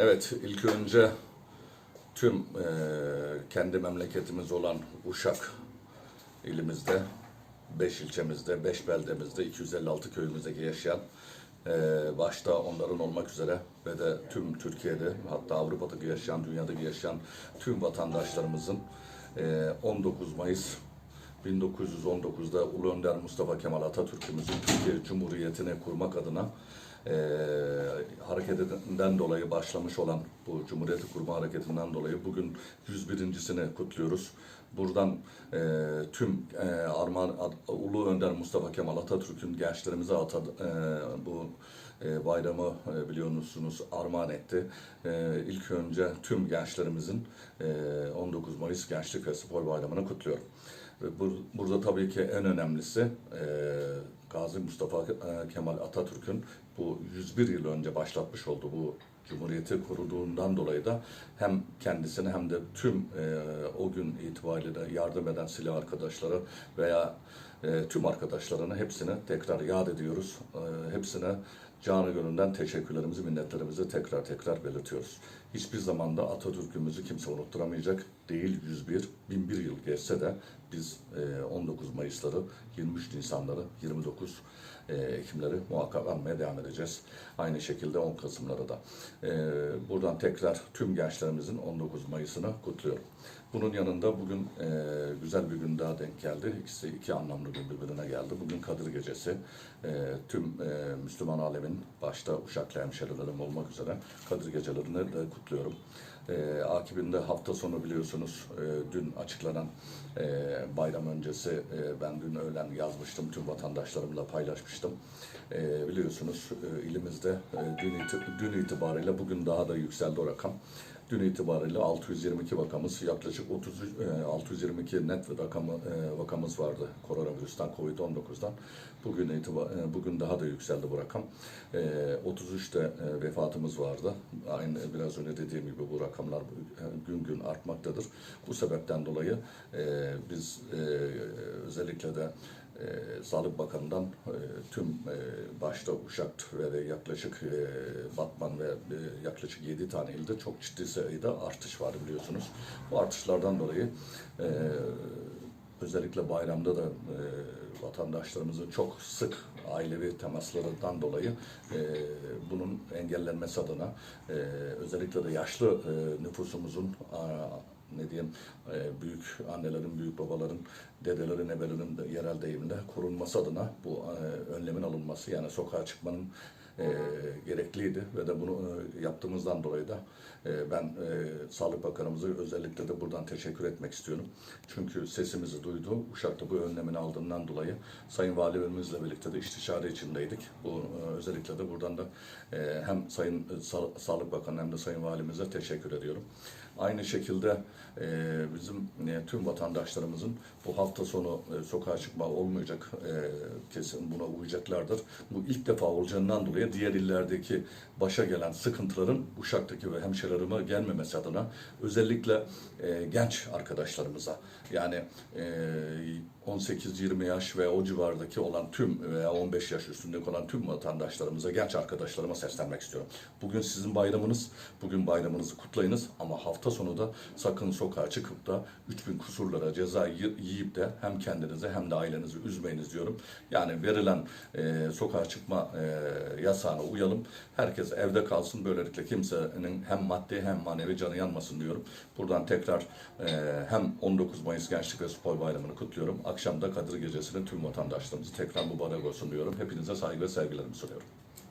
Evet, ilk önce tüm e, kendi memleketimiz olan Uşak ilimizde, 5 ilçemizde, 5 beldemizde, 256 köyümüzdeki yaşayan, e, başta onların olmak üzere ve de tüm Türkiye'de, hatta Avrupa'daki yaşayan, dünyadaki yaşayan tüm vatandaşlarımızın e, 19 Mayıs 1919'da Ulu Önder Mustafa Kemal Atatürk'ümüzün Türkiye Cumhuriyeti'ni kurmak adına eee hareketinden dolayı başlamış olan bu Cumhuriyeti kurma hareketinden dolayı bugün 101.sini kutluyoruz. Buradan eee, tüm eee Armağan Ad- Ulu Önder Mustafa Kemal Atatürk'ün gençlerimize atadı, eee, bu eee, bayramı eee, biliyorsunuz armağan etti. Eee ilk önce tüm gençlerimizin eee, 19 Mayıs Gençlik ve Spor Bayramı'nı kutluyorum. Ve bur- burada tabii ki en önemlisi eee Gazi Mustafa eee, Kemal Atatürk'ün bu 101 yıl önce başlatmış olduğu bu Cumhuriyeti kurulduğundan dolayı da hem kendisini hem de tüm eee, o gün itibariyle yardım eden silah arkadaşları veya eee, tüm arkadaşlarını hepsini tekrar yad ediyoruz. Eee, hepsine canı gönülden teşekkürlerimizi, minnetlerimizi tekrar tekrar belirtiyoruz. Hiçbir zamanda Atatürk'ümüzü kimse unutturamayacak değil 101, 1001 yıl geçse de biz eee, 19 Mayıs'ları, 23 Nisan'ları, 29 eee, Ekim'leri muhakkak anmaya devam edeceğiz. Aynı şekilde 10 Kasım'ları da. Eee, buradan tekrar tüm gençlerimizin 19 Mayıs'ını kutluyorum. Bunun yanında bugün eee, güzel bir gün daha denk geldi. İkisi iki anlamlı gün birbirine geldi. Bugün Kadir Gecesi. Eee, tüm eee, Müslüman alemin başta Uşaklı hemşerilerim olmak üzere Kadir Gecelerini de kutluyorum. Eee akibinde hafta sonu biliyorsunuz eee, dün açıklanan eee, bayram öncesi eee, ben dün öğlen yazmıştım tüm vatandaşlarımla paylaşmıştım. Eee, biliyorsunuz eee, ilimizde eee, dün, iti- dün itibariyle bugün daha da yükseldi o rakam. Dün itibariyle 622 vakamız, yaklaşık 30, e, 622 net bir rakamı, e, vakamız vardı koronavirüsten, Covid-19'dan. Bugün itibar, e, bugün daha da yükseldi bu rakam. E, 33 de e, vefatımız vardı. Aynı biraz önce dediğim gibi bu rakamlar e, gün gün artmaktadır. Bu sebepten dolayı e, biz e, özellikle de e, Sağlık Bakanı'ndan e, tüm e, başta Uşak ve yaklaşık e, Batman ve e, yaklaşık 7 tane ilde çok ciddi sayıda artış var biliyorsunuz. Bu artışlardan dolayı e, özellikle bayramda da e, vatandaşlarımızın çok sık ailevi temaslarından dolayı e, bunun engellenmesi adına e, özellikle de yaşlı e, nüfusumuzun a, ne diyeyim e, büyük annelerin, büyük babaların, dedelerin, ebelerin yerel deyimle korunması adına bu e, önlemin alınması yani sokağa çıkmanın e, gerekliydi ve de bunu e, yaptığımızdan dolayı da e, ben e, Sağlık Bakanımıza özellikle de buradan teşekkür etmek istiyorum. Çünkü sesimizi duydu. Uşak'ta bu önlemini aldığından dolayı Sayın Valimizle birlikte de istişare içindeydik. Bu e, özellikle de buradan da e, hem Sayın e, Sa- Sağlık Bakanı hem de Sayın Valimize teşekkür ediyorum. Aynı şekilde e, bizim e, tüm vatandaşlarımızın bu hafta sonu e, sokağa çıkma olmayacak e, kesin buna uyacaklardır. Bu ilk defa olacağından dolayı diğer illerdeki başa gelen sıkıntıların Uşak'taki ve hemşerilerime gelmemesi adına özellikle e, genç arkadaşlarımıza yani e, 18-20 yaş ve o civardaki olan tüm veya 15 yaş üstündeki olan tüm vatandaşlarımıza, genç arkadaşlarıma seslenmek istiyorum. Bugün sizin bayramınız, bugün bayramınızı kutlayınız ama hafta sonu da sakın sokağa çıkıp da 3000 kusurlara ceza yi- yiyip de hem kendinizi hem de ailenizi üzmeyiniz diyorum. Yani verilen e, sokağa çıkma e, yasağına uyalım. Herkes evde kalsın. Böylelikle kimsenin hem maddi hem manevi canı yanmasın diyorum. Buradan tekrar e, hem 19 Mayıs Gençlik ve Spor Bayramı'nı kutluyorum. Akşam da Kadir Gecesi'nin tüm vatandaşlarımızı tekrar mübarek olsun diyorum. Hepinize saygı ve sevgilerimi sunuyorum.